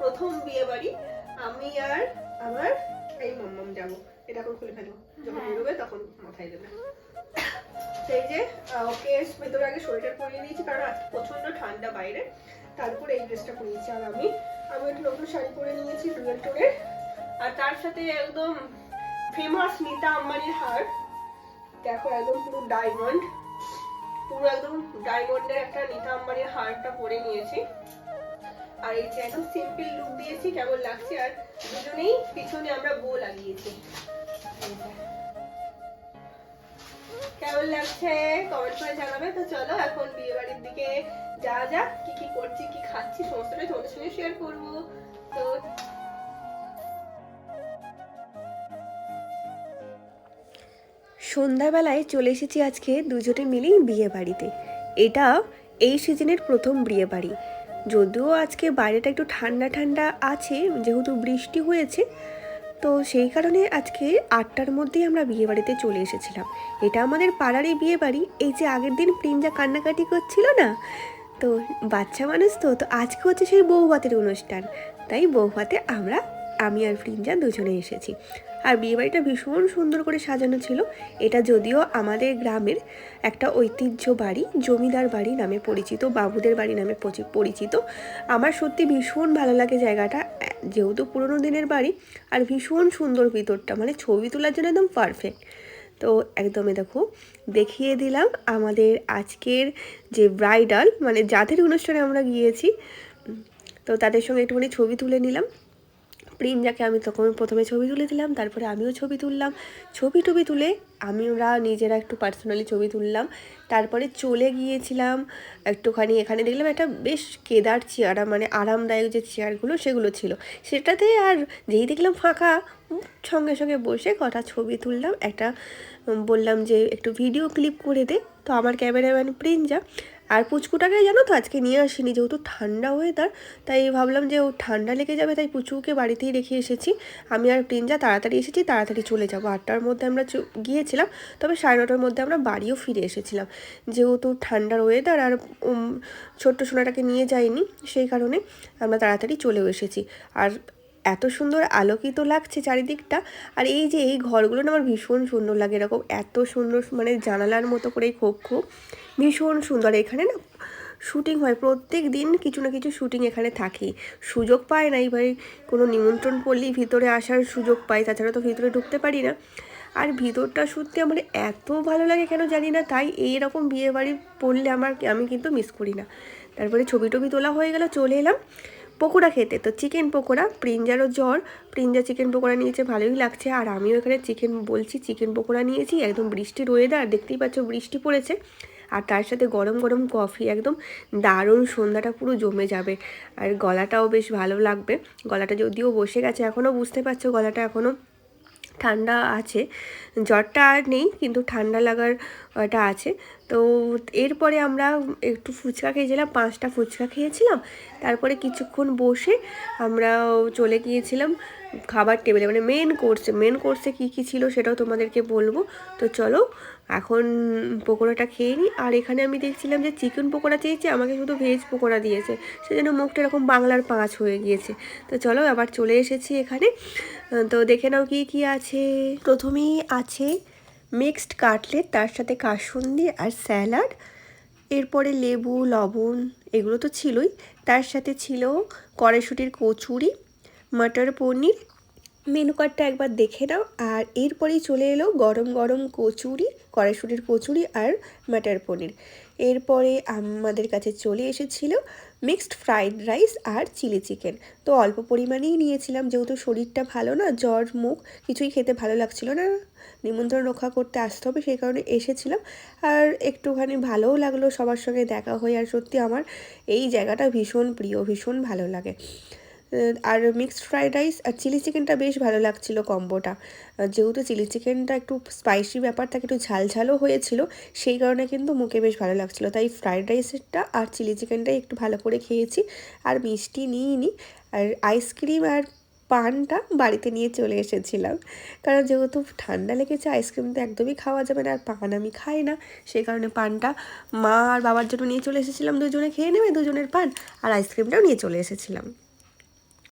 প্রথম বিয়ে বাড়ি আমি আর আমার এই মাম্মাম যাব। এটা এখন খুলে ফেলব। যখন হ্যাঁ। বেরোবে তখন মাথায় দেবে। সেই যে ওকে ভেতরে আগে সোয়েটার পরিয়ে দিয়েছি কারণ আজকে প্রচণ্ড ঠান্ডা বাইরে। তারপরে এই ড্রেসটা পরিয়েছি আর আমি। আমি একটা নতুন শাড়ি পরে নিয়েছি ডুয়েল টোনের আর তার সাথে একদম ফেমাস নিতা আম্বানির হার। দেখো একদম পুরো ডায়মন্ড পুরো একদম ডায়মন্ডের একটা নিতা আম্বানির হারটা পরে নিয়েছি। আর এই যে একদম সিম্পল লুক দিয়েছি, কেমন লাগছে আর দুজনেই, পিছনে আমরা বো লাগিয়েছি। কেমন লাগছে? কমেন্ট করে জানাবে। তো চলো, এখন বিয়ে বাড়ির দিকে যা যা কি কি করছি, কি খাচ্ছি, সমস্তটাই তোমাদের সঙ্গে শেয়ার করব। তো সন্ধ্যাবেলায় চলে এসেছি আজকে দুজনে মিলেই বিয়ে বাড়িতে এটা এই সিজনের প্রথম বিয়ে বাড়ি যদিও আজকে বাইরেটা একটু ঠান্ডা ঠান্ডা আছে, যেহেতু বৃষ্টি হয়েছে, তো সেই কারণে আজকে আটটার মধ্যেই আমরা বিয়ে বাড়িতে চলে এসেছিলাম। এটা আমাদের পাড়ারই বিয়ে বাড়ি এই যে আগের দিন প্রিঞ্জা কান্নাকাটি করছিল না? তো বাচ্চা মানুষ তো তো আজকে হচ্ছে সেই বৌভাতের অনুষ্ঠান। তাই বৌভাতে আমরা আমি আর প্রিঞ্জা দুজনে এসেছি। আর বিয়েবাড়িটা ভীষণ সুন্দর করে সাজানো ছিল। এটা যদিও আমাদের গ্রামের একটা ঐতিহ্য বাড়ি জমিদার বাড়ি নামে পরিচিত, বাবুদের বাড়ি নামে পরিচিত। আমার সত্যি ভীষণ ভালো লাগে জায়গাটা, যেহেতু পুরোনো দিনের বাড়ি আর ভীষণ সুন্দর ভিতরটা মানে ছবি তোলার জন্য একদম পারফেক্ট তো একদমই দেখো, দেখিয়ে দিলাম আমাদের আজকের যে ব্রাইডাল মানে যাদের অনুষ্ঠানে আমরা গিয়েছি, তো তাদের সঙ্গে একটুখানি ছবি তুলে নিলাম। প্রিঞ্জাকে আমি তখন প্রথমে ছবি তুলে দিলাম তারপরে আমিও ছবি তুললাম। ছবি টবি তুলে আমরা নিজেরা একটু পার্সোনালি ছবি তুললাম। তারপরে চলে গিয়েছিলাম একটুখানি, এখানে দেখলাম একটা বেশ কেদার চেয়ার মানে আরামদায়ক যে চেয়ারগুলো সেগুলো ছিল। সেটাতে আর যেই দেখলাম ফাঁকা সঙ্গে সঙ্গে বসে কটা ছবি তুললাম। একটা বললাম যে একটু ভিডিও ক্লিপ করে দে। তো আমার ক্যামেরাম্যান প্রিঞ্জা, আর পুচকুটাকে জানো তো আজকে নিয়ে আসিনি, যেহেতু ঠান্ডা ওয়েদার তাই ভাবলাম যে ও ঠান্ডা লেগে যাবে, তাই পুচুকে বাড়িতেই রেখে এসেছি। আমি আর প্রিঞ্জা তাড়াতাড়ি এসেছি, তাড়াতাড়ি চলে যাব। আটটার মধ্যে আমরা চ- গিয়েছিলাম, তবে সাড়ে নটার মধ্যে আমরা বাড়িও ফিরে এসেছিলাম। যেহেতু ঠান্ডার ওয়েদার আর ছোট্ট সোনাটাকে নিয়ে যাইনি, সেই কারণে আমরা তাড়াতাড়ি চলেও এসেছি। আর এত সুন্দর আলোকিত লাগছে চারিদিকটা, আর এই যে এই ঘরগুলো আমার ভীষণ সুন্দর লাগে এরকম এত সুন্দর মানে জানালার মতো করে এই খোপ ভীষণ সুন্দর। এখানে না শুটিং হয়, প্রত্যেক দিন কিছু না কিছু শুটিং এখানে থাকেই সুযোগ পায় না এইবারে কোনো নিমন্ত্রণ পড়লেই ভিতরে আসার সুযোগ পাই, তাছাড়া তো ভিতরে ঢুকতে পারি না। আর ভিতরটা সত্যি আমার এত ভালো লাগে কেন জানি না, তাই এইরকম বিয়ে বাড়ি পড়লে আমার আমি কিন্তু মিস করি না। তারপরে ছবি টবি তোলা হয়ে গেল, চলে এলাম পকোড়া খেতে। তো চিকেন পকোড়া, প্রিঞ্জারও জ্বর। প্রিঞ্জা চিকেন পকোড়া নিয়েছে, ভালোই লাগছে। আর আমিও এখানে চিকেন বলছি চিকেন পকোড়া নিয়েছি, একদম বৃষ্টির ওয়েদার দেখতেই পাচ্ছ বৃষ্টি পড়েছে। আর তার সাথে গরম গরম কফি একদম দারুণ সন্ধ্যাটা পুরো জমে যাবে। আর গলাটাও বেশ ভালো লাগবে। গলাটা যদিও বসে গেছে এখনও বুঝতে পারছ গলাটা এখনও ঠান্ডা আছে। জ্বরটা আর নেই কিন্তু ঠান্ডা লাগার ওটা আছে। তো এরপরে আমরা একটু ফুচকা খেয়েছিলাম, পাঁচটা ফুচকা খেয়েছিলাম। তারপরে কিছুক্ষণ বসে আমরা চলে গিয়েছিলাম খাবার টেবিলে মানে মেন কোর্সে মেন কোর্সে কী কী ছিল সেটাও তোমাদেরকে বলব। তো চলো, এখন পকোড়াটা খেয়ে নিই। আর এখানে আমি দেখছিলাম যে চিকেন পকোড়া চেয়েছে, আমাকে শুধু ভেজ পকোড়া দিয়েছে। সেজন্য মুখটা এরকম বাংলার পাঁচ হয়ে গিয়েছে। তো চলো, আবার চলে এসেছি এখানে। তো দেখে নাও কি কি আছে। প্রথমেই আছে মিক্সড কাটলেট তার সাথে কাসুন্দি আর স্যালাড, এরপরে লেবু, লবণ, এগুলো তো ছিলই। তার সাথে ছিল কড়াইশুটির কচুরি, মটর পনির। মেনু কার্ডটা একবার দেখে নাও। আর এরপরেই চলে এলো গরম গরম কচুরি, কড়াইশুটির কচুরি আর মটর পনির। এরপরে আমাদের কাছে চলে এসেছিল মিক্সড ফ্রাইড রাইস আর চিলি চিকেন তো অল্প পরিমাণেই নিয়েছিলাম, যেহেতু শরীরটা ভালো না, জ্বর, মুখ কিছুই খেতে ভালো লাগছিল না। নিমন্ত্রণ রক্ষা করতে আসতে হবে, সেই কারণে এসেছিলাম। আর একটুখানি ভালোও লাগল সবার সঙ্গে দেখা হয়ে, আর সত্যি আমার এই জায়গাটা ভীষণ প্রিয়, ভীষণ ভালো লাগে। আর মিক্সড ফ্রাইড রাইস আর চিলি চিকেনটা বেশ ভালো লাগছিল কম্বোটা যেহেতু চিলি চিকেনটা একটু স্পাইসি ব্যাপার থাকে একটু ঝাল ঝালও হয়েছিল, সেই কারণে কিন্তু মুখে বেশ ভালো লাগছিল। তাই ফ্রাইড রাইসেরটা আর চিলি চিকেনটাই একটু ভালো করে খেয়েছি আর মিষ্টি নিইনি। আর আইসক্রিম আর পানটা বাড়িতে নিয়ে চলে এসেছিলাম। কারণ যেহেতু ঠান্ডা লেগেছে আইসক্রিম তো একদমই খাওয়া যাবে না, আর পান আমি খাই না। সেই কারণে পানটা মা আর বাবার জন্য নিয়ে চলে এসেছিলাম, দুজনে খেয়ে নেবে দুজনের পান, আর আইসক্রিমটাও নিয়ে চলে এসেছিলাম।